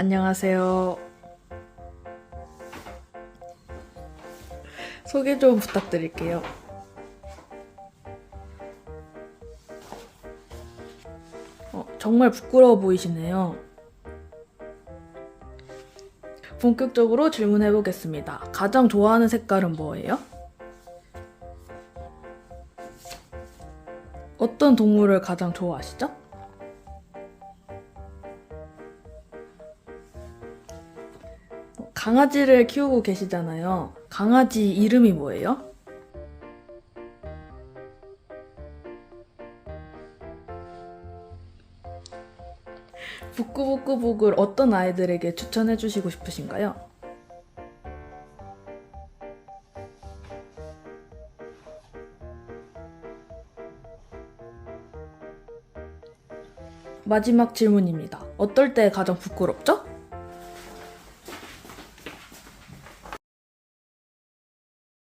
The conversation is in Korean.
안녕하세요. 소개 좀 부탁드릴게요. 어, 정말 부끄러워 보이시네요. 본격적으로 질문해 보겠습니다. 가장 좋아하는 색깔은 뭐예요? 어떤 동물을 가장 좋아하시죠? 강아지를 키우고 계시잖아요. 강아지 이름이 뭐예요? 북구북구북을 어떤 아이들에게 추천해 주시고 싶으신가요? 마지막 질문입니다. 어떨 때 가장 부끄럽죠?